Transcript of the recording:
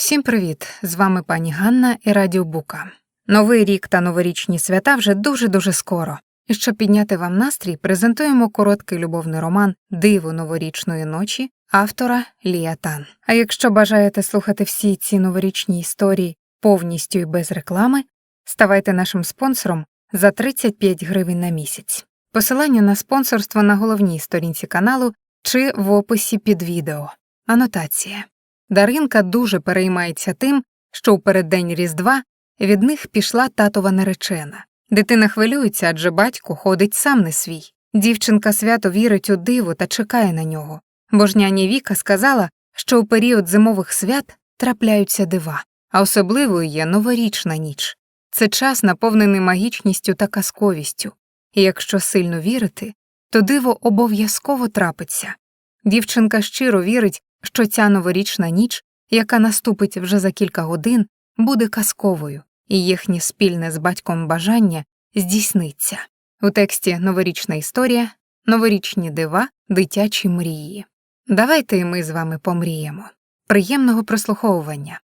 Всім привіт! З вами пані Ганна і Радіо Бука. Новий рік та новорічні свята вже дуже-дуже скоро. І щоб підняти вам настрій, презентуємо короткий любовний роман Диво новорічної ночі автора Лія Тан. А якщо бажаєте слухати всі ці новорічні історії повністю і без реклами, ставайте нашим спонсором за 35 гривень на місяць. Посилання на спонсорство на головній сторінці каналу чи в описі під відео. Анотація. Даринка дуже переймається тим, що у переддень Різдва від них пішла татова наречена. Дитина хвилюється, адже батько ходить сам не свій. Дівчинка свято вірить у диво та чекає на нього. Бо ж няня Віка сказала, що у період зимових свят трапляються дива, а особливою є новорічна ніч. Це час, наповнений магічністю та казковістю, і якщо сильно вірити, то диво обов'язково трапиться. Дівчинка щиро вірить, що ця новорічна ніч, яка наступить вже за кілька годин, буде казковою, і їхнє спільне з батьком бажання здійсниться. У тексті новорічна історія, новорічні дива, дитячі мрії. Давайте і ми з вами помріємо. Приємного прослуховування.